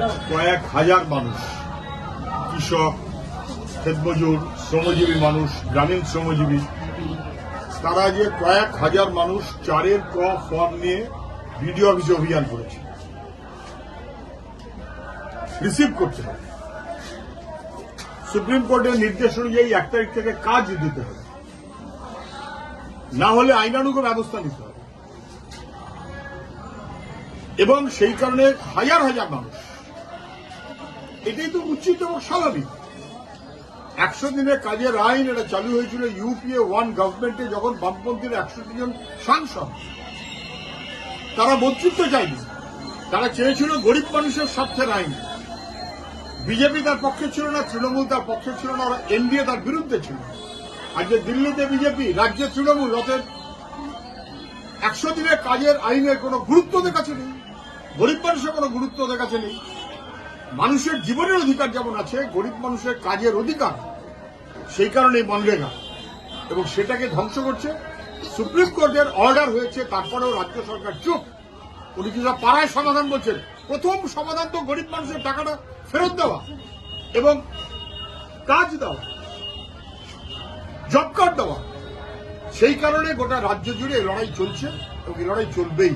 কয়েক হাজার মানুষ, কৃষক, ক্ষেতমজুর, শ্রমজীবী মানুষ, গ্রামীণ শ্রমজীবী, তারা যে কয়েক হাজার মানুষ চারের ক ফর্ম নিয়ে বিডিও অফিসে অভিযান করেছে। রিসিভ করতে হবে। সুপ্রিম কোর্টের নির্দেশ অনুযায়ী এক তারিখ থেকে কাজ দিতে হবে। না হলে আইনানুগ ব্যবস্থা নিতে হবে। এবং সেই কারণে হাজার হাজার মানুষ এটাই তো উচিত এবং স্বাভাবিক। একশো দিনের কাজের আইন, এটা চালু হয়েছিল ইউপিএ ওয়ান গভর্নমেন্টে যখন বামপন্থীর একশো জন সাংসদ। তারা বঞ্চিত চায়নি। তারা চেয়েছিল গরিব মানুষের স্বার্থের আইন। বিজেপি তার পক্ষে ছিল না, তৃণমূল তার পক্ষে ছিল না ওরা এনডিএ তার বিরুদ্ধে ছিল। আজকে দিল্লিতে বিজেপি, রাজ্যে তৃণমূল, অতএব একশো দিনের কাজের আইনের কোনো গুরুত্ব কাছে নেই। গরিব মানুষের কোনো গুরুত্ব কাছে নেই। মানুষের জীবনের অধিকার যেমন আছে, গরিব মানুষের কাজের অধিকার, সেই কারণে মনরেগা এবং সেটাকে ধ্বংস করছে। সুপ্রিম কোর্টের অর্ডার হয়েছে, তারপরেও রাজ্য সরকার চুপ। উনি কিছুটা পাড়ায় সমাধান বলছেন? প্রথম সমাধান তো গরিব মানুষের টাকাটা ফেরত দেওয়া এবং কাজ দেওয়া জব কার্ড দেওয়া। সেই কারণে গোটা রাজ্য জুড়ে লড়াই চলছে এবং এই লড়াই চলবেই।